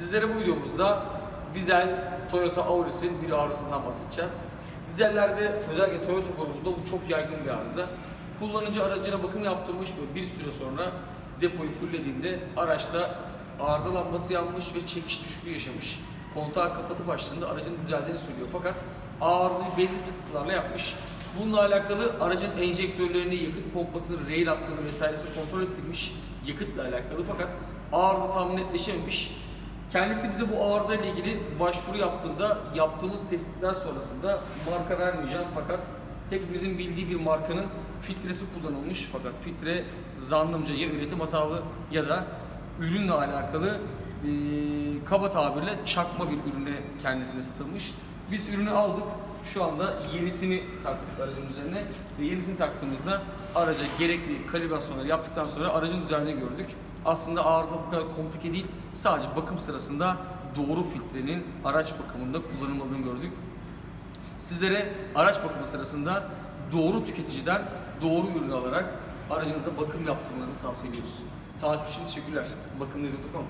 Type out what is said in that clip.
Sizlere bu videomuzda dizel Toyota Auris'in bir arızasından bahsedeceğiz. Dizellerde özellikle Toyota grubunda bu çok yaygın bir arıza. Kullanıcı aracına bakım yaptırmış ve bir süre sonra depoyu fullediğinde araçta arıza lambası yanmış ve çekiş düşüklüğü yaşamış. Kontağı kapatıp açtığında aracın düzeldiğini söylüyor fakat arızayı belli sıkıntılarla yapmış. Bununla alakalı aracın enjektörlerini, yakıt pompasını, rail hattını vesairesi kontrol ettirmiş yakıtla alakalı fakat arıza tam netleşememiş. Kendisi bize bu arıza ile ilgili başvuru yaptığında yaptığımız tespitler sonrasında marka vermeyeceğim fakat hepimizin bildiği bir markanın filtresi kullanılmış fakat filtre zannımca ya üretim hatalı ya da ürünle alakalı eee, kaba tabirle çakma bir ürüne kendisine satılmış. Biz ürünü aldık. Şu anda yenisini taktık aracın üzerine ve yenisini taktığımızda araca gerekli kalibrasyonları yaptıktan sonra aracın düzenini gördük. Aslında arıza bu kadar komplike değil. Sadece bakım sırasında doğru filtrenin araç bakımında kullanılmadığını gördük. Sizlere araç bakımı sırasında doğru tüketiciden doğru ürünü alarak aracınıza bakım yaptırmanızı tavsiye ediyoruz. Takip için teşekkürler. Bakımdayız.com